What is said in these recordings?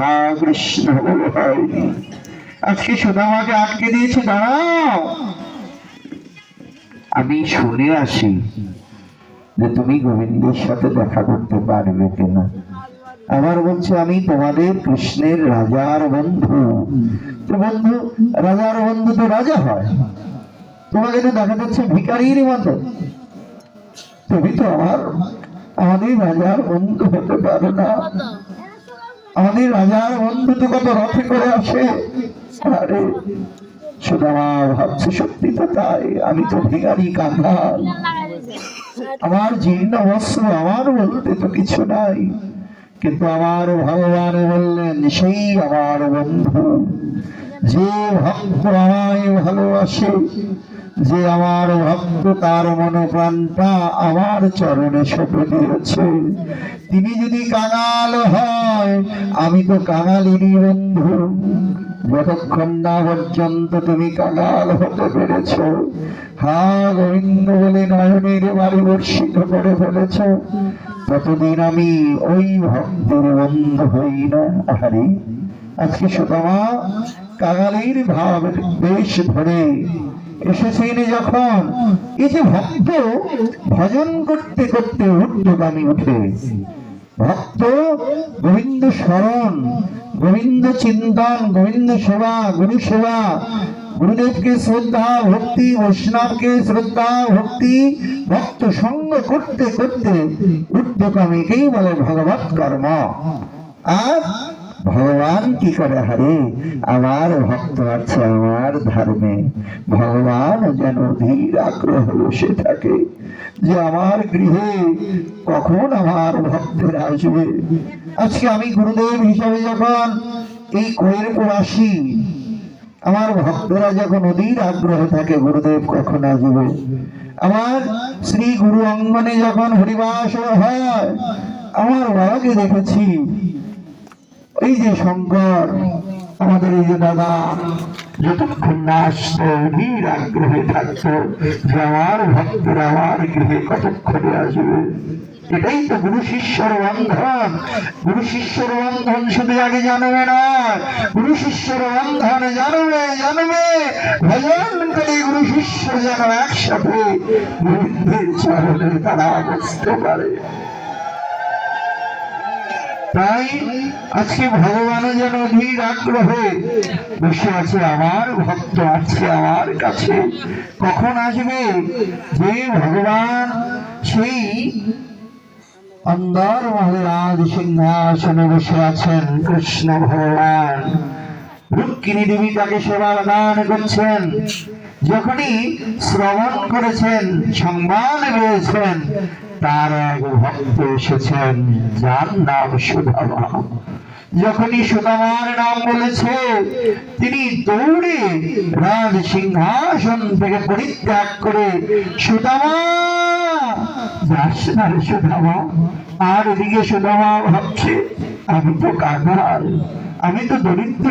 কথা কৃষ্ণ আজকে আটকে দিয়েছে দাঁড়াও আমি শুনে আসি যে তুমি গোবিন্দের সাথে দেখা করতে পারবে কিনা। আবার বলছে, আমি তোমাদের কৃষ্ণের রাজার বন্ধু। তো বন্ধু, রাজার বন্ধু তো রাজা হয়। তোমাকে তো দেখা যাচ্ছে ভিকারির মতো। তুমি তো আমার আমাদের রাজার বন্ধু হতে পারো না। আমাদের রাজার বন্ধু তো কত রথে করে আসে। আরে সুদামা ভাবছে সত্যি তো তাই, আমি তো ভিখারি কাঙ্গাল আমার জীর্ণ বস্ত্র আমার বলতে তো কিছু নাই। কিন্তু আমার ভগবান বললেন, সেই আমার বন্ধু, যে ভক্ত আমায় ভালোবাসে যে আমার ভক্ত তার মনোপ্রাণটা আমার চরণে সঁপে দিয়েছে। তিনি যদি কাঙাল হয়, আমি তো কাঙালিনী বন্ধু। যতক্ষণ না পর্যন্ত তুমি কাঙাল হতে পেরেছ, হা গোবিন্দ বলে নয়নের বাড়ি বর্ষিত করে ফেলেছ, ততদিন আমি ওই ভক্তের বন্ধু হই না। আহারে, আজকে সুতমা কাঙালির ভাব বেশ ধরে। এসেছেন যখন। এই যে ভক্ত ভজন করতে করতে ঊর্ধ্বগামী উঠে। ভক্ত গোবিন্দ স্মরণ, গোবিন্দ চিন্তন, গোবিন্দ সেবা, গুরু সেবা, গুরুদেবকে শ্রদ্ধা, ভক্তি, বৈষ্ণবকে শ্রদ্ধা, ভক্তি, ভক্ত সঙ্গ করতে করতে ঊর্ধ্বকামীকেই বলে ভগবত কর্ম। আর ভগবান কি করে হারে? আমার ভক্ত আছে আমার ধর্মে। ভগবান যেন ধীর আগ্রহ বসে থাকে যে আমার গৃহে কখন আমার ভক্তের আসবে। আজকে আমি গুরুদেব হিসাবে যখন এই কোয়েরপুর আসি আমার ভক্তরা যখন অধীর আগ্রহ থাকে, গুরুদেব কখন আসবে? আমার শ্রী গুরু অঙ্গনে যখন হরিবাস হয়, আমার বাবাকে দেখেছি। এই যে শঙ্কর আমাদের এই যে দাদা যতক্ষণ না আসতো অধীর আগ্রহে থাকতো যে আমার ভক্তরা আমার গৃহে কতক্ষণে আসবে? এটাই তো গুরু শিষ্যর বন্ধন। গুরু শিষ্যর বন্ধন শুধু আগে জানবে না, গুরু শিষ্যর বন্ধন জানবে জানবে। ভজন করে গুরু শিষ্য যেন একসাথে গোবিন্দের তারা বুঝতে পারে। তাই আজকে ভগবান যেন বসে আছে আমার ভক্ত আমার কাছে। কখন আসবে? যে ভগবান সেই অন্দর মহারাজ সিংহাসনে বসে আছেন, কৃষ্ণ ভগবান। রুক্মিণী দেবী তাকে সেবা দান করছেন। যখনই শ্রবণ করেছেন সম্মান পেয়েছেন তার এক ভক্ত এসেছেন, যার নাম সুদামা যখনই সুদামার নাম বলেছে, তিনি দৌড়ে রাজ সিংহাসন থেকে পরিত্যাগ করে সুদামা যাস না আর এদিকে সুদামা ভাবছে, আমি তো কাঙাল আমি তো দরিদ্র,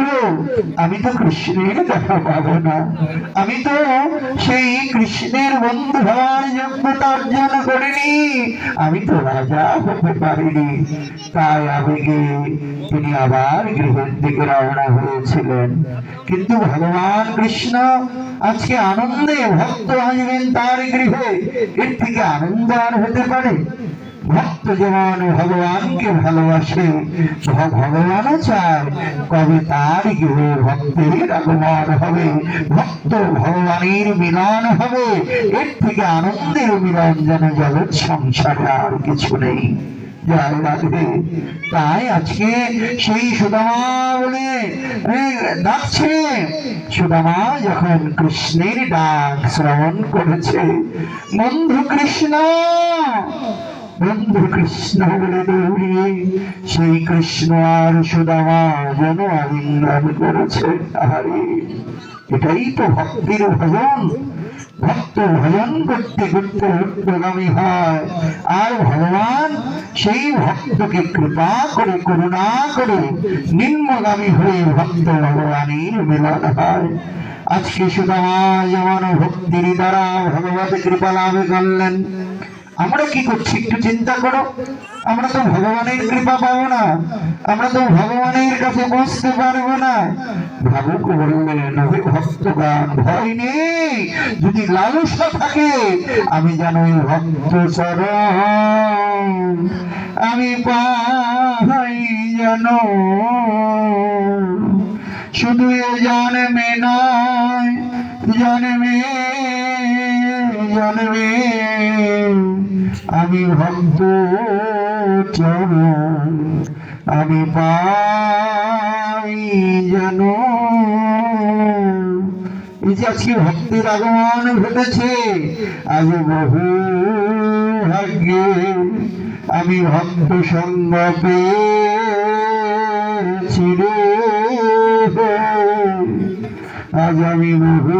আমি তো কৃষ্ণের দেখা পাবো না আমি তো সেই কৃষ্ণের বন্ধু হওয়ার যোগ্যতা অর্জন করিনি, আমি তো রাজা হতে পারিনি। তাই আবেগে তিনি আবার গৃহের দিকে রওনা হয়েছিলেন। কিন্তু ভগবান কৃষ্ণ আজকে আনন্দে ভক্ত আসবেন তার গৃহে। এর থেকে আনন্দ আর হতে পারে? ভক্ত যেমন ভগবানকে ভালোবাসে, ভগবানও চায় কবে তার গৃহে ভক্তের আগমন হবে। ভক্ত ভগবানের মিলন হবে, এর থেকে আনন্দের মিলন যেন জগৎ সংসারে আর কিছু নেই। তাই আজকে সেই সুদামা বলে ডাকছে। সুদামা যখন কৃষ্ণের ডাক শ্রবণ করেছে, বন্ধু কৃষ্ণ বন্ধু কৃষ্ণ বলে দৌড়িয়ে সেই কৃষ্ণ আর সুদামা যেন আলিঙ্গন করেছে আহারে এটাই তো ভক্তির ভজন। ভক্ত ভজন করতে করতে উত্তগামী হয়। আর ভগবান সেই ভক্তকে কৃপা করে, করুণা করে নিম্নগামী হয়ে ভক্ত ভগবানের মিলন হয়। আজকে সুদামা যেমন ভক্তির দ্বারা ভগবত কৃপা লাভ করলেন। আমরা কি করছি? একটু চিন্তা করো। আমরা তো ভগবানের কৃপা পাবো না। আমরা তো ভগবানের কাছে বসতে পারব না। ভাবুক বললেন "ওহে ভক্তগণ ভয় নেই। যদি লালসা থাকে, আমি যেন ওই ভক্ত চরণ আমি পাই যেন। শুধু এ জন্মে নয়, জন্মে জন্মে আমি ভক্ত চরণ, আমি পাই যেন আজকে ভক্তির আগমন ঘটেছে, আজ বহু ভাগ্যে আমি ভক্ত সঙ্গ পেয়েছি। আজ আমি বহু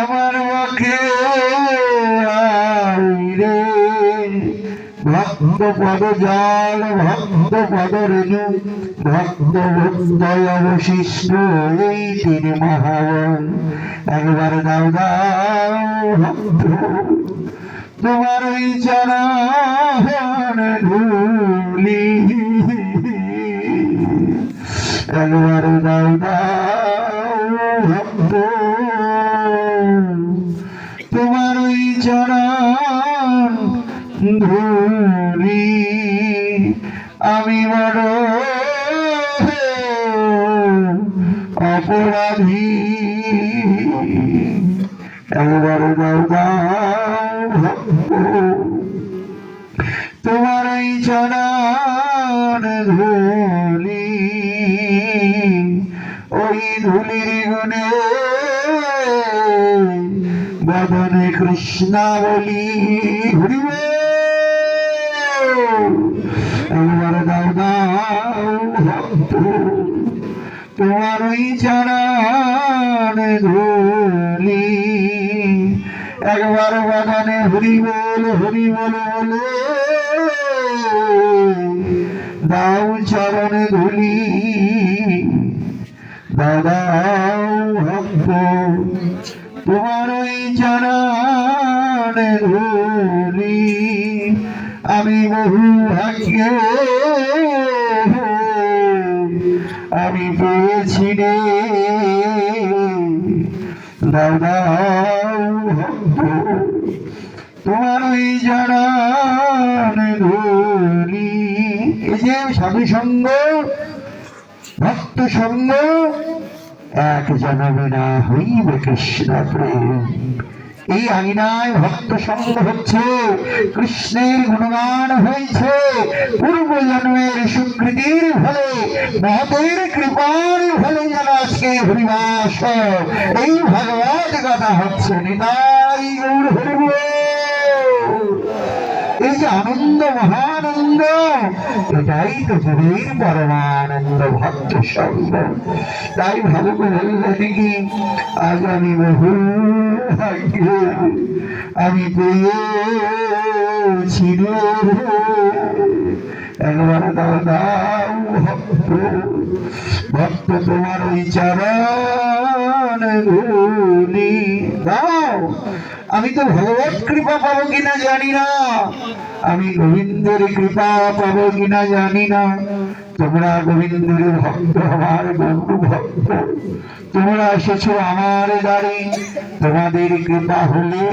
আমার মুখে আইরে। ভক্ত পদ জল, ভক্ত পদ রেণু, ভক্ত ভক্তয় অবশিষ্ট এই তিন মহাবল। একবার দাও দাও ভক্ত, তোমার ওই চরণ একবার তোমার ওই চরণ ধুলি আমি বড় অপরাধী একবার তোমার এই চরণ ধুলি ওই ধুলির গুণে বদনে কৃষ্ণ বলি হরিবে একবার দাও দাও তোমার ওই চরণ ধুলি একবার বাগানে হরি বল হরি বল বলে দাও চরণ ধুলি। দাদাও ভক্ত তোমার ওই চরণ ধুলি আমি বহু ভাগ্যে আমি পেয়েছি রে। দাদাও ভক্ত তোমার ওই জড়ান ধুলি এই যে সাধু সঙ্গ ভক্ত সঙ্গ, এক জনমে না হইবে কৃষ্ণ প্রেম। এই আঙিনায় ভক্ত সঙ্গ হচ্ছে, কৃষ্ণের গুণগান হয়েছে, পূর্ব জন্মের সুকৃতির ফলে মহতের কৃপার ফলে যেন আজকে হরিবাস। এই ভগবত কথা হচ্ছে নিতাই গৌর হরিব এই যে আনন্দ মহানন্দ এটাই তো জীবের পরমানন্দ ভক্ত সঙ্গ তাই ভালো করে বললেন কি আজ আমি বহু আমি পেয়েছি রে। একবার দাও দাও ভক্ত ভক্ত তোমার ওই চরণ দাও আমি তো ভগবত কৃপা পাবো কিনা জানি না। আমি গোবিন্দের কৃপা পাবো কিনা জানি না। তোমরা গোবিন্দের ভক্ত আমার বন্ধু ভক্ত। তোমরা এসেছ আমার দ্বারে। তোমাদের কৃপা হলে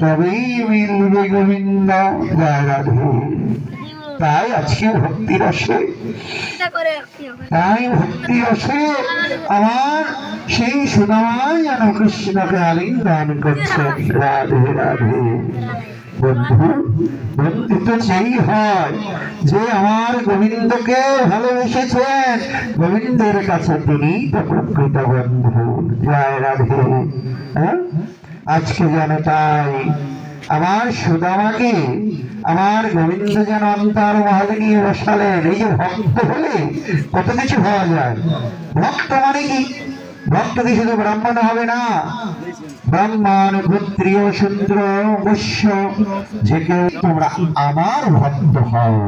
তবেই মিলবে গোবিন্দ। জয় রাধে। তাই আজকে ভক্তি রসে। তাই ভক্তি রসে আমার সেই সুদামায় যেন কৃষ্ণকে আলিঙ্গন করছে। রাধে রাধে। বন্ধু বন্ধু তো সেই হয় যে আমার গোবিন্দকে ভালোবেসেছেন। গোবিন্দের কাছে তিনি প্রকৃত বন্ধু। জয় রাধে। হ্যাঁ? আজকে যেন তাই আমার সুদামাকে, আমার গোবিন্দ যেন অন্তর মহলে নিয়ে বসালেন। এই যে ভক্ত হলে কত কিছু হওয়া যায়। ভক্ত মানে কি? ভক্ত কি শুধু ব্রাহ্মণ হবে না, ব্রাহ্মণ, ক্ষত্রিয়, শূদ্র বৈশ্য যে কেউ তোমরা আমার ভক্ত হও,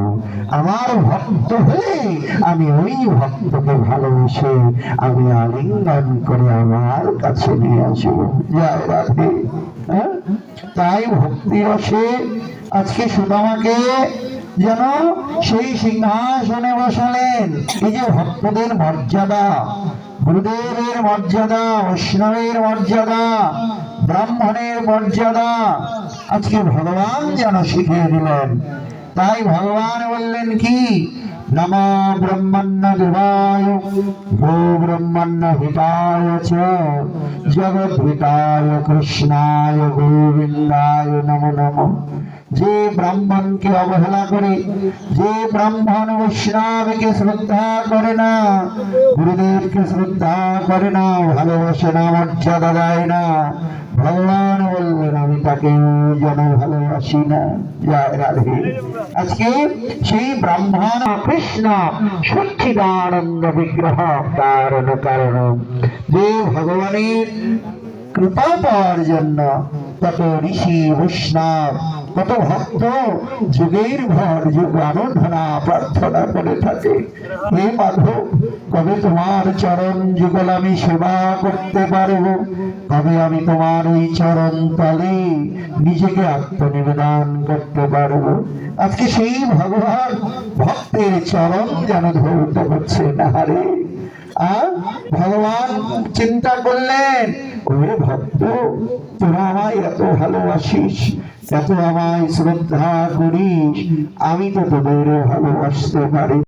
আমার ভক্ত হলে আমি ওই ভক্তকে ভালোবেসে আমি আলিঙ্গন করে আমার কাছে নিয়ে আসব। জয় রাধে। হ্যাঁ? তাই ভক্তি রসে আজকে সুদামাকে যেন সেই সিংহাসনে বসালেন। এই যে ভক্তদের মর্যাদা গুরুদেবের মর্যাদা, বৈষ্ণবের মর্যাদা, ব্রাহ্মণের মর্যাদা। আজকে ভগবান যেন শিখিয়ে দিলেন। তাই ভগবান বললেন কি? নম ব্রহ্মণ্য দেবায়, গো ব্রহ্মণ্য হিতায় চ। জগৎ কৃষ্ণায়, গোবিন্দায় নম নম। যে ব্রাহ্মণকে অবহেলা করে, যে ব্রাহ্মণ বৈষ্ণবকে শ্রদ্ধা করে না, গুরুদেবকে শ্রদ্ধা করে না, ভালোবাসে না, মর্যাদা দেয় না, ভগবান বললেন, আমি তাকে যেন ভালোবাসি না। জয় রাধে। আজকে সেই ব্রাহ্মণ কৃষ্ণ সচ্চিদানন্দ বিগ্রহ কারণ কারণ। যে ভগবানের কৃপা পাওয়ার জন্য কত ঋষি বৈষ্ণব কত ভক্ত যুগের ভর যুগ আরাধনা প্রার্থনা করে থাকে। হে মাধব, কবে তোমার চরণ যুগল আমি সেবা করতে পারব? কবে আমি তোমার ওই চরণ তলে নিজেকে আত্মনিবেদন করতে পারব? আজকে সেই ভগবান ভক্তের চরণ যেন ধৌত করছে না রে। আর ভগবান চিন্তা করলেন, ওরে ভক্ত, তোরা আমায় এত ভালোবাসিস এত আমায় শ্রদ্ধা করিস আমি তো তোদের ভালোবাসতে পারি।